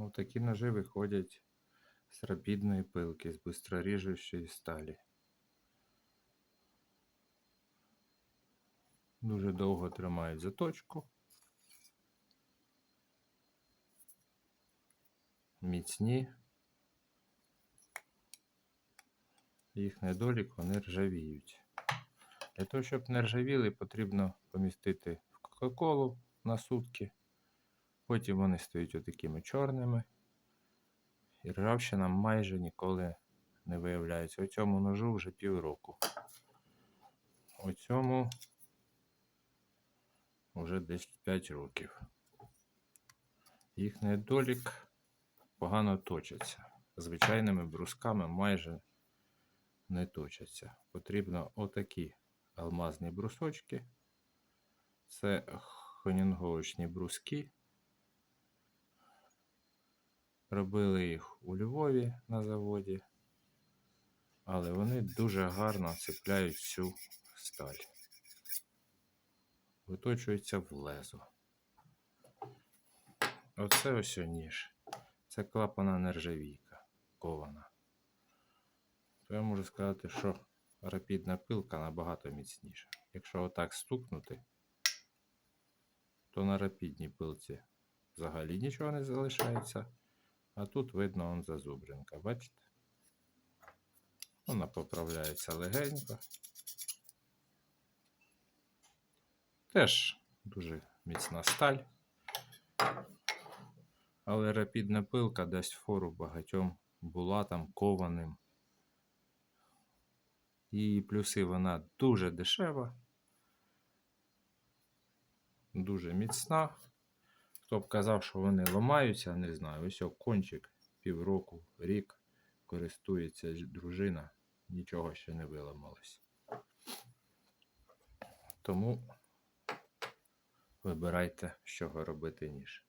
Ну, такі ножи виходять з рапідної пилки, з бистроріжущої сталі. Дуже довго тримають заточку. Міцні. Їх недолік, вони ржавіють. Для того, щоб не ржавіли, потрібно помістити в Кока-Колу на сутки. Потім вони стають отакими чорними. І ржавчина майже ніколи не виявляється. У цьому ножу вже півроку. У цьому вже десь 5 років. Їх недолік погано точаться. Звичайними брусками майже не точаться. Потрібно отакі алмазні брусочки. Це хонінговочні бруски. Робили їх у Львові на заводі, але вони дуже гарно цепляють всю сталь. Виточуються в лезо. Оце ось ніж. Це клапана нержавійка кована. То я можу сказати, що рапідна пилка набагато міцніша. Якщо отак стукнути, то на рапідній пилці взагалі нічого не залишається. А тут видно он зазубринка, бачите? Вона поправляється легенько. Теж дуже міцна сталь. Але рапідна пилка дасть фору багатьом булатам кованим. Її плюси вона дуже дешева, дуже міцна. Хто б казав, що вони ламаються, не знаю. Ось кончик півроку, рік користується дружина, нічого ще не виламалось. Тому вибирайте, з чого робити ніж.